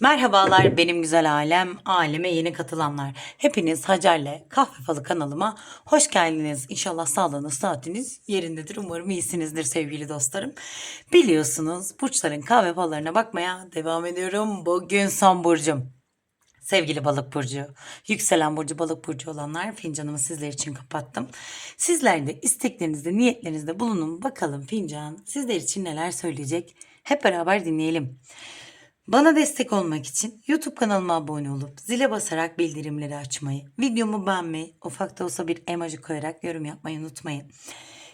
Merhabalar benim güzel alem, aleme yeni katılanlar. Hepiniz Hacer'le Kahve Falı kanalıma hoş geldiniz. İnşallah sağlığınız, saatiniz yerindedir. Umarım iyisinizdir sevgili dostlarım. Biliyorsunuz burçların kahve fallarına bakmaya devam ediyorum. Bugün son burcum. Sevgili balık burcu, yükselen burcu balık burcu olanlar fincanımı sizler için kapattım. Sizler de isteklerinizde, niyetlerinizde bulunun. Bakalım fincan sizler için neler söyleyecek. Hep beraber dinleyelim. Bana destek olmak için YouTube kanalıma abone olup zile basarak bildirimleri açmayı, videomu beğenmeyi, ufak da olsa bir emoji koyarak yorum yapmayı unutmayın.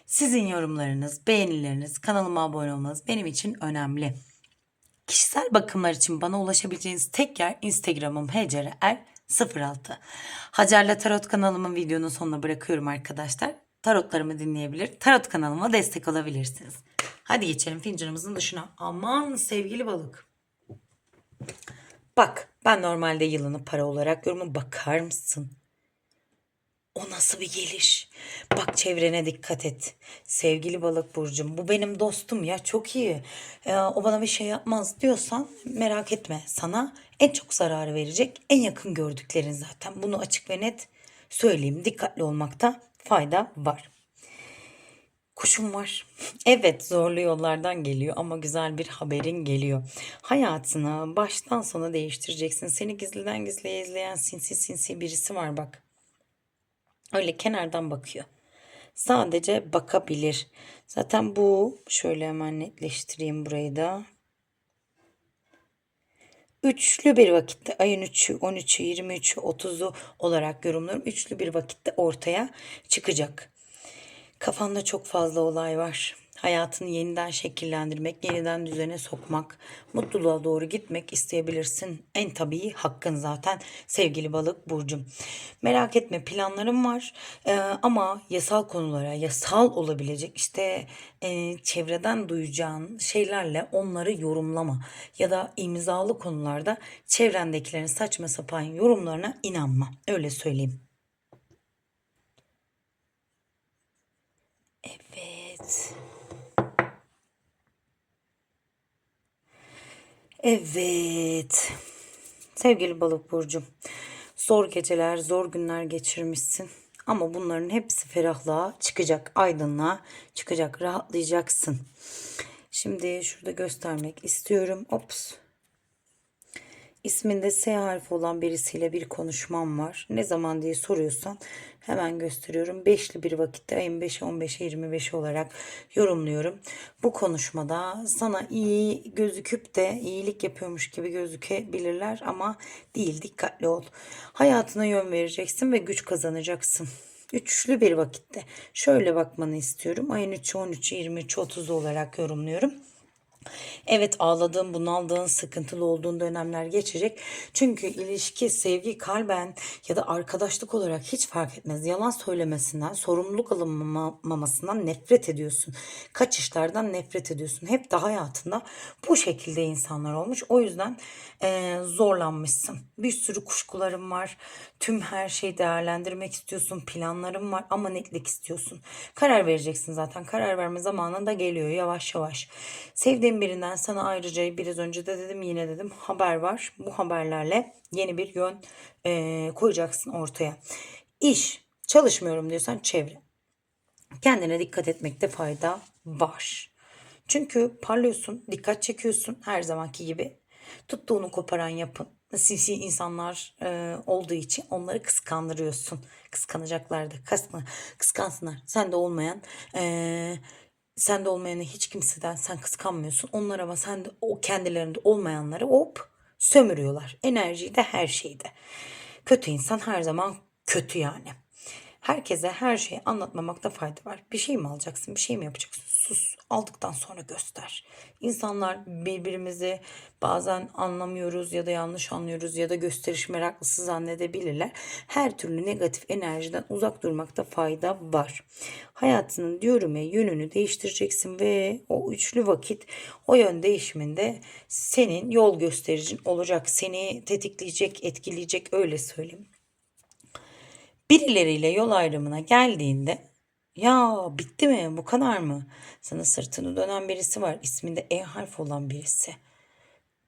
Sizin yorumlarınız, beğenileriniz, kanalıma abone olmanız benim için önemli. Kişisel bakımlar için bana ulaşabileceğiniz tek yer Instagram'ım hcrer06. Hacer'le Tarot kanalımın videonun sonuna bırakıyorum arkadaşlar. Tarotlarımı dinleyebilir, tarot kanalıma destek olabilirsiniz. Hadi geçelim fincanımızın dışına. Aman sevgili balık. Bak ben normalde yılını para olarak görüyorum. Bakar mısın? O nasıl bir geliş? Bak çevrene dikkat et. Sevgili balık burcum bu benim dostum ya çok iyi. Ee, o bana bir şey yapmaz diyorsan merak etme. Sana en çok zararı verecek en yakın gördüklerin zaten. Bunu açık ve net söyleyeyim. Dikkatli olmakta fayda var. Kuşum var. Evet zorlu yollardan geliyor ama güzel bir haberin geliyor. Hayatını baştan sona değiştireceksin. Seni gizliden gizliye izleyen sinsi sinsi birisi var bak. Öyle kenardan bakıyor. Sadece bakabilir. Zaten bu şöyle hemen netleştireyim burayı da. Üçlü bir vakitte ayın 3'ü, 13'ü, 23'ü, 30'u olarak yorumluyorum. Üçlü bir vakitte ortaya çıkacak. Kafanda çok fazla olay var. Hayatını yeniden şekillendirmek, yeniden düzene sokmak, mutluluğa doğru gitmek isteyebilirsin. En tabii hakkın zaten sevgili balık burcum. Merak etme planlarım var Ee, ama yasal konulara, yasal olabilecek işte e, çevreden duyacağın şeylerle onları yorumlama. Ya da imzalı konularda çevrendekilerin saçma sapan yorumlarına inanma. Öyle söyleyeyim. Evet. Sevgili balık burcum. Zor geceler, zor günler geçirmişsin. Ama bunların hepsi ferahlığa çıkacak, aydınlığa çıkacak, rahatlayacaksın. Şimdi şurada göstermek istiyorum. Ops. İsminde S harfi olan birisiyle bir konuşmam var. Ne zaman diye soruyorsan hemen gösteriyorum. Beşli bir vakitte ayın 5'i 15'i 25'i olarak yorumluyorum. Bu konuşmada sana iyi gözüküp de iyilik yapıyormuş gibi gözükebilirler ama değil dikkatli ol. Hayatına yön vereceksin ve güç kazanacaksın. Üçlü bir vakitte. Şöyle bakmanı istiyorum. Ayın 3'ü 13'ü 23'ü 30'u olarak yorumluyorum. Evet ağladığın, bunaldığın, sıkıntılı olduğun dönemler geçecek. Çünkü ilişki, sevgi, kalben ya da arkadaşlık olarak hiç fark etmez. Yalan söylemesinden, sorumluluk alınmamasından nefret ediyorsun. Kaçışlardan nefret ediyorsun. Hep de hayatında bu şekilde insanlar olmuş. O yüzden eee, zorlanmışsın. Bir sürü kuşkularım var. Tüm her şeyi değerlendirmek istiyorsun. Planlarım var ama netlik istiyorsun. Karar vereceksin zaten. Karar verme zamanı da geliyor yavaş yavaş. Sevdiğin birinden sana ayrıca biraz önce de dedim yine dedim haber var. Bu haberlerle yeni bir yön eee, koyacaksın ortaya. İş çalışmıyorum diyorsan çevre. Kendine dikkat etmekte fayda var. Çünkü parlıyorsun, dikkat çekiyorsun her zamanki gibi. Tuttuğunu koparan yapın. Sinsi insanlar e, olduğu için onları kıskandırıyorsun. Kıskanacaklardı. Kısma, kıskansınlar. Sen de olmayan e, sen de olmayanı hiç kimseden sen kıskanmıyorsun. Onlar ama sen de o kendilerinde olmayanları hop sömürüyorlar. Enerjiyi de her şeyi de. Kötü insan her zaman kötü yani. Herkese her şeyi anlatmamakta fayda var. Bir şey mi alacaksın, bir şey mi yapacaksın? Sus. Aldıktan sonra göster. İnsanlar birbirimizi bazen anlamıyoruz ya da yanlış anlıyoruz ya da gösteriş meraklısı zannedebilirler. Her türlü negatif enerjiden uzak durmakta fayda var. Hayatının diyorum ya yönünü değiştireceksin ve o üçlü vakit o yön değişiminde senin yol göstericin olacak. Seni tetikleyecek, etkileyecek öyle söyleyeyim birileriyle yol ayrımına geldiğinde ya bitti mi bu kadar mı? Sana sırtını dönen birisi var isminde E harfi olan birisi.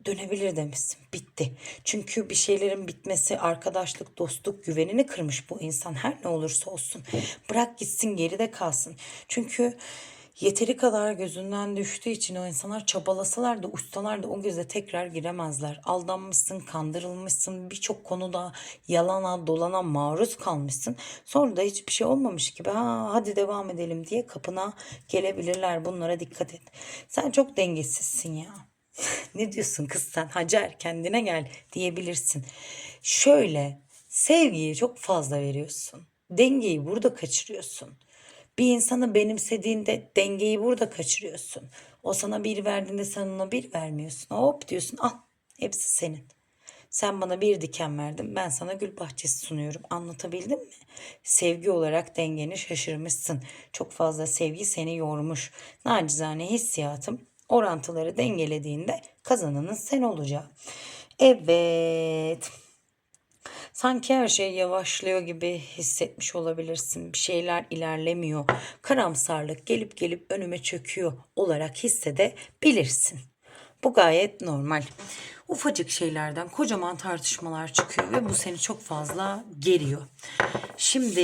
dönebilir demişsin. Bitti. Çünkü bir şeylerin bitmesi arkadaşlık, dostluk, güvenini kırmış bu insan. Her ne olursa olsun. Bırak gitsin geride kalsın. Çünkü yeteri kadar gözünden düştüğü için o insanlar çabalasalar da ustalar da o göze tekrar giremezler. Aldanmışsın, kandırılmışsın, birçok konuda yalana dolana maruz kalmışsın. Sonra da hiçbir şey olmamış gibi ha, hadi devam edelim diye kapına gelebilirler. Bunlara dikkat et. Sen çok dengesizsin ya. ne diyorsun kız sen Hacer kendine gel diyebilirsin. Şöyle sevgiyi çok fazla veriyorsun. Dengeyi burada kaçırıyorsun. Bir insanı benimsediğinde dengeyi burada kaçırıyorsun. O sana bir verdiğinde sen ona bir vermiyorsun. Hop diyorsun al hepsi senin. Sen bana bir diken verdin ben sana gül bahçesi sunuyorum. Anlatabildim mi? Sevgi olarak dengeni şaşırmışsın. Çok fazla sevgi seni yormuş. Nacizane hissiyatım orantıları dengelediğinde kazananın sen olacağı. Evet. Sanki her şey yavaşlıyor gibi hissetmiş olabilirsin. Bir şeyler ilerlemiyor. Karamsarlık gelip gelip önüme çöküyor olarak hissedebilirsin. Bu gayet normal. Ufacık şeylerden kocaman tartışmalar çıkıyor ve bu seni çok fazla geriyor. Şimdi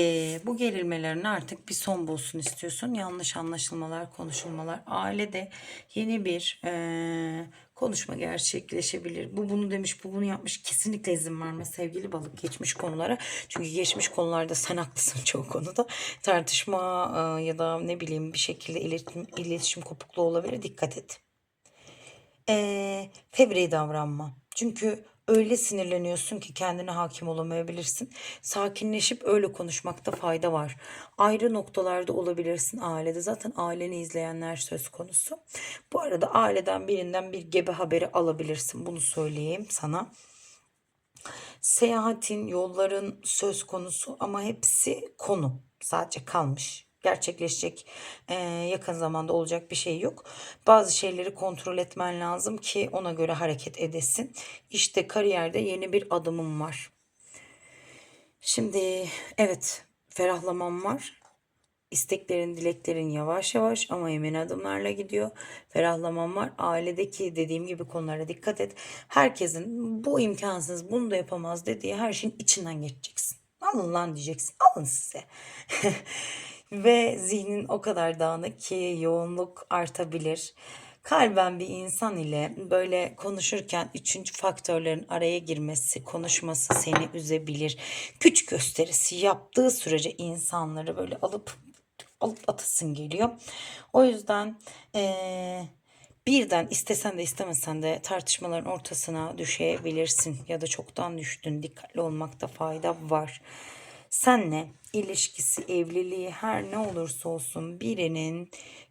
bu gerilmelerin artık bir son bulsun istiyorsun. Yanlış anlaşılmalar, konuşulmalar. Ailede yeni bir eee, konuşma gerçekleşebilir. Bu bunu demiş, bu bunu yapmış. Kesinlikle izin verme sevgili balık geçmiş konulara. Çünkü geçmiş konularda sen haklısın çoğu konuda. Tartışma eee, ya da ne bileyim bir şekilde iletişim, iletişim kopukluğu olabilir. Dikkat et eee fevri davranma. Çünkü öyle sinirleniyorsun ki kendine hakim olamayabilirsin. Sakinleşip öyle konuşmakta fayda var. Ayrı noktalarda olabilirsin ailede. Zaten aileni izleyenler söz konusu. Bu arada aileden birinden bir gebe haberi alabilirsin. Bunu söyleyeyim sana. Seyahatin, yolların söz konusu ama hepsi konu. Sadece kalmış gerçekleşecek yakın zamanda olacak bir şey yok. Bazı şeyleri kontrol etmen lazım ki ona göre hareket edesin. İşte kariyerde yeni bir adımım var. Şimdi evet ferahlamam var. İsteklerin, dileklerin yavaş yavaş ama emin adımlarla gidiyor. Ferahlamam var. Ailedeki dediğim gibi konulara dikkat et. Herkesin bu imkansız, bunu da yapamaz dediği her şeyin içinden geçeceksin. Alın lan diyeceksin. Alın size. Ve zihnin o kadar dağınık ki yoğunluk artabilir. Kalben bir insan ile böyle konuşurken üçüncü faktörlerin araya girmesi, konuşması seni üzebilir. Güç gösterisi yaptığı sürece insanları böyle alıp alıp atasın geliyor. O yüzden eee, birden istesen de istemesen de tartışmaların ortasına düşebilirsin ya da çoktan düştün. Dikkatli olmakta fayda var. Senle ilişkisi, evliliği her ne olursa olsun birinin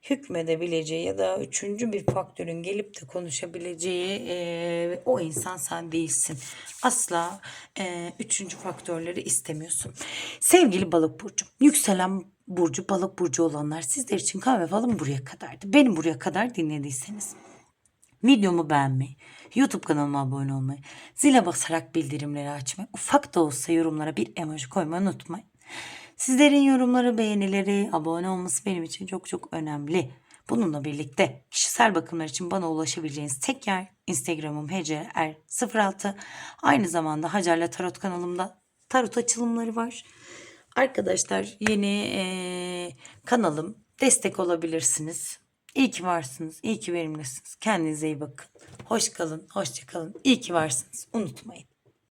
hükmedebileceği ya da üçüncü bir faktörün gelip de konuşabileceği eee, o insan sen değilsin. Asla eee, üçüncü faktörleri istemiyorsun. Sevgili balık burcu, yükselen burcu, balık burcu olanlar sizler için kahve falan buraya kadardı. Benim buraya kadar dinlediyseniz Videomu beğenmeyi, YouTube kanalıma abone olmayı, zile basarak bildirimleri açmayı, ufak da olsa yorumlara bir emoji koymayı unutmayın. Sizlerin yorumları, beğenileri, abone olması benim için çok çok önemli. Bununla birlikte kişisel bakımlar için bana ulaşabileceğiniz tek yer Instagram'ım hcer06. Aynı zamanda Hacer'le Tarot kanalımda tarot açılımları var. Arkadaşlar yeni eee, kanalım destek olabilirsiniz. İyi ki varsınız. iyi ki benimlesiniz. Kendinize iyi bakın. Hoş kalın. Hoşça kalın. İyi ki varsınız. Unutmayın.